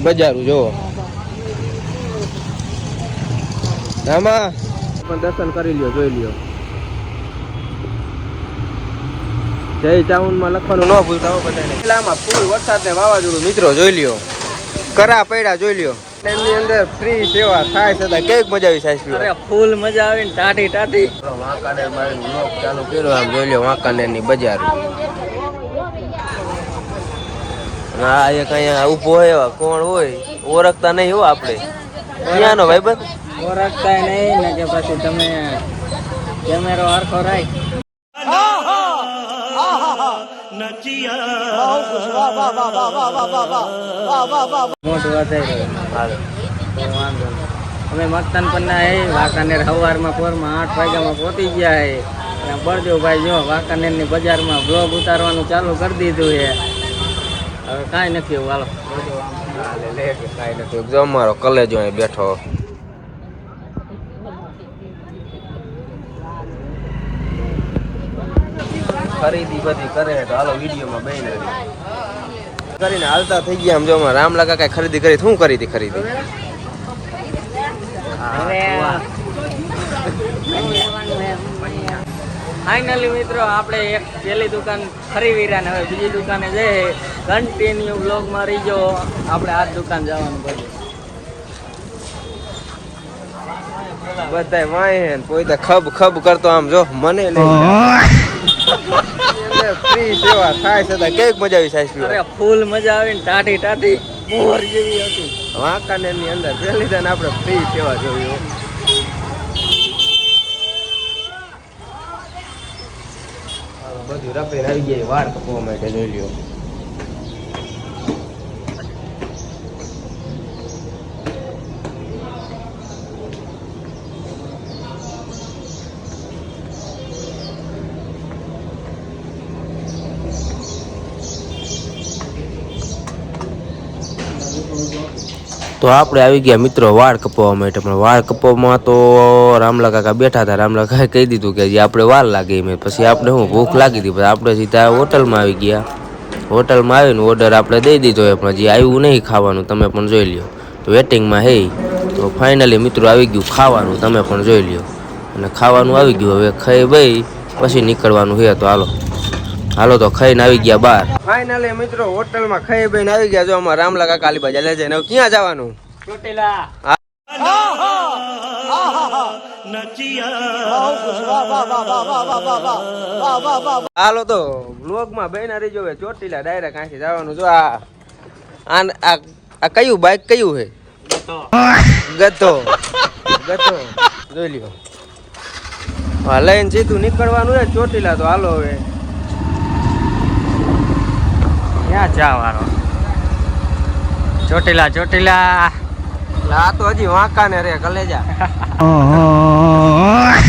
બજારું જોવો આમાં પણ દર્શન કરી લ્યો જોઈ લ્યો. જય ચાઉનમાં લખવાનું ન ભૂલતા હો બધાને. પેલામાં ફૂલ વરસાદ ને વાવાઝોડું મિત્રો જોઈ લ્યો. કરા પડ્યા જોઈ લ્યો. એમની અંદર ફ્રી સેવા થાય છતાં કેવી મજા આવી સાહેબ અરે ફૂલ મજા આવી ને ટાઢી ટાઢી વાંકાનેર મારી ચાલુ કર્યો આમ જોઈ લ્યો વાંકાનેરની બજાર. હા એક અહીંયા ઊભો હોય કોણ હોય ઓળખતા નહીં હો આપણે. ક્યાંનો ભાઈ બસ ઓળખતા નહીં ને કે પછી તમે કેમેરો હરખો રાખ. અમે મગતાન પન્ના હે વાંકાનેર સવારમાં પોરમાં આઠ વાગ્યામાં પહોંચી ગયા હે. બળદેવભાઈ જો વાંકાનેરની બજારમાં બ્લોગ ઉતારવાનું ચાલુ કરી દીધું છે હવે કાંઈ નથી એવું હાલો. કાંઈ નથી જો અમારો કલેજો અહીં બેઠો. ખરીદી બધી કરે તો હાલો વિડીયોમાં બેન કરીને હાલતા થઈ ગયા આમ જો અમારા રામલા કાકા ખરીદી કરી શું કરી હતી ખરીદી ફાઇનલી મિત્રો આપણે એક પહેલી દુકાન ફરી રહ્યા ને હવે બીજી દુકાને જઈએ. કન્ટિન્યુ બ્લોગમાં રહીજો. આપણે આ દુકાન જવાનું પડે બધાય વાય હે કોઈ તો ખબ ખબ કરતો આમ જો મને લઈ ફ્રી સેવા થાય છે કેક મજા આવી સાહેબ અરે ફૂલ મજા આવી ને ટાટી ટાટી મોર જેવી હતી. વાંકાનેરની અંદર પહેલી દાન આપણે ફ્રી સેવા જોઈ હો. બધું રફે આવી ગયા વાર કપવા માટે જોઈ લ્યો તો આપણે આવી ગયા મિત્રો વાળ કપાવવા માટે. પણ વાળ કપાવવામાં તો રામલા કાકા બેઠા હતા. રામલા કાકાએ કહી દીધું કે હજી આપણે વાર લાગે એમ. પછી આપણે શું, ભૂખ લાગી હતી. પછી આપણે સીધા હોટલમાં આવી ગયા. હોટલમાં આવીને ઓર્ડર આપણે દઈ દીધો એ પણ હજી આવ્યું નહીં ખાવાનું. તમે પણ જોઈ લ્યો. તો વેટિંગમાં હે. તો ફાઇનલી મિત્રો આવી ગયું ખાવાનું. તમે પણ જોઈ લ્યો. અને ખાવાનું આવી ગયું. હવે ખાઈ ભાઈ પછી નીકળવાનું હે તો હાલો. હાલો તો ખાઈને આવી ગયા બહાર ફાઇનલી મિત્રો હોટલમાં ખાઈ ભાઈને આવી ગયા જો અમારા રામલા કાકા કાલી બાજા લે જઈને ક્યાં જવાનું? ચોટીલા. હાલો તો બ્લોગમાં બેના રહી જોવે ચોટીલા ડાયરેક્ટ અહીંથી જવાનું. જો આ આન- આ આ કયું બાઇક કયું છે? ગતો ગતો જોઈ લ્યો. હા લઈને સીધું નીકળવાનું છે ચોટીલા તો. હાલો હવે. ક્યાં જવાનો? ચોટીલા ચોટીલા. આ તો હજી વાંકા ને રે કલેજા.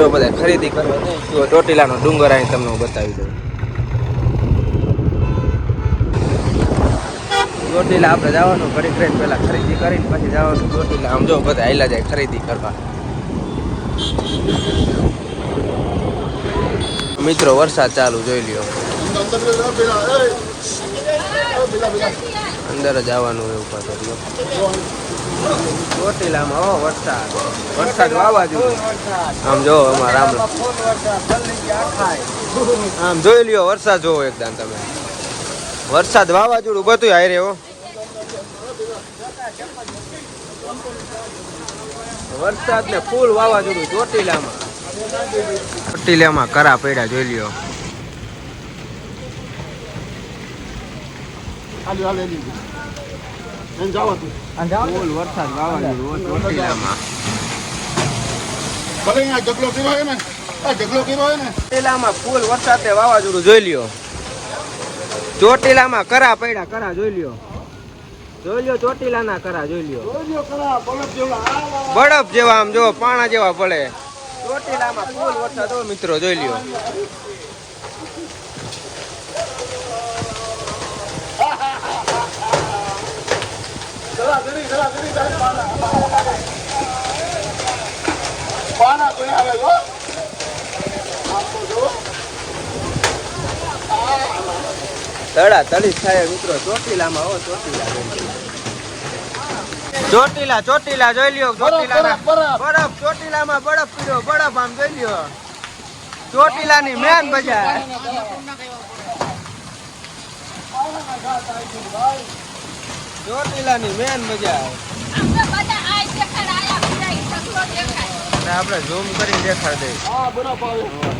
જો બધા ખરીદી કરવા જાય જો ચોટીલાનો ડુંગર અહીં તમને બતાવી દઉં. ચોટીલા આપણે જવાનું ઘડી ઘડી પહેલા ખરીદી કરીને પછી જવાનું ચોટીલા. આમ જો બધા આયલા જાય ખરીદી કરવા. મિત્રો, વરસાદ ચાલુ, જોઈ લ્યો. અંદર જ આવવાનું એવું પાછળ ચોટીલામાં, હો, વરસાદ. વરસાદ વાવાઝોડું. આમ જો, અમારા આમ આમ જોઈ લ્યો, વરસાદ જોવો એકદમ તમે. વરસાદ વાવાઝોડું બધું હારે હો. વરસાદ ને ફૂલ વાવાઝોડું ચોટીલામાં. ચોટીલામાં કરા પડ્યા, જોઈ લ્યો. હાલી હાલે લીધું જાવા તું ફૂલ વરસાદ વાવાઝોડું ચોટીલામાં ભલે અહીંયા ઢગલો કર્યો હોય ને આ ઢગલો કર્યો હોય ને. ચોટીલામાં ફૂલ વરસાદ વાવાઝોડું જોઈ લ્યો. ચોટીલામાં કરા પડ્યા કરા જોઈ લ્યો. જોઈ લ્યો ચોટીલાના કરા જોઈ લ્યો. બરફ જેવા. આમ જો પાણા જેવા પડે. ચોટીલામાં ફૂલ વરસાદ મિત્રો જોઈ લ્યો. પાના પાના કોઈ આવે જો તળા તળી થાય મિત્રો. ચોટીલામાં હો ચોટીલા ચોટીલા ચોટીલા જોઈ લ્યો ચોટીલા બરફ, ચોટીલામાં બરફ પીડ્યો બરફ આમ જોઈ લ્યો. ચોટીલાની મેન બજાર. ચોટીલાની મેન બજાર અને આપણે ઝૂમ કરીને દેખાડ દે આવે ગયો.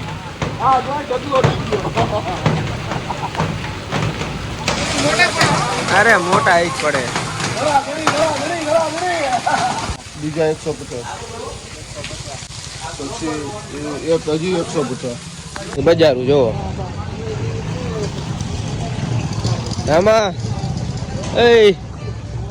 અરે મોટા આઈ પડે. બીજા એકસો પચાસ. પછી એક હજી એકસો પચાસ. બજારું જોવો આમાં એય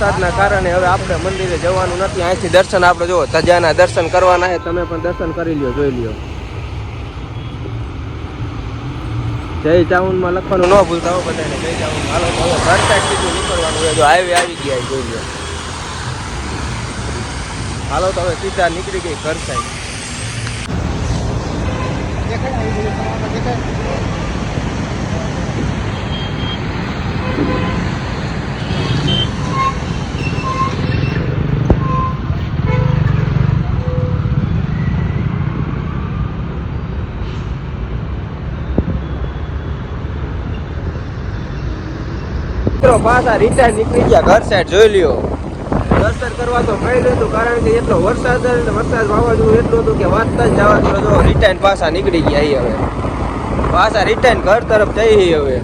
વરસાદના કારણે હવે આપણે મંદિરે જવાનું નથી. અહીંથી દર્શન આપણે જો તજાના દર્શન કરવાના છે. તમે પણ દર્શન કરી લ્યો, જોઈ લ્યો. જય ચાઉનમાં લખવાનું ન ભૂલતા હો બધાને, જય ચાઉન હાલો, તો હવે ઘર સાઈડ સીધું નીકળવાનું હોય જો હાઈવે આવી ગયા જોઈ લ્યો. હાલો, તો હવે સીધા નીકળી ગઈ ઘર સાઈડ પાછા રિટાયર નીકળી ગયા, ઘર સાઈડ જોઈ લ્યો. દર્શન કરવા તો મળ્યું હતું, કારણ કે એટલો વરસાદ વરસાદ વાવાઝોડું એટલું હતું કે વાંચતા જ જવા તો રિટર્ન પાછા નીકળી ગયા હવે. પાછા રિટાયર ઘર તરફ જઈ હવે.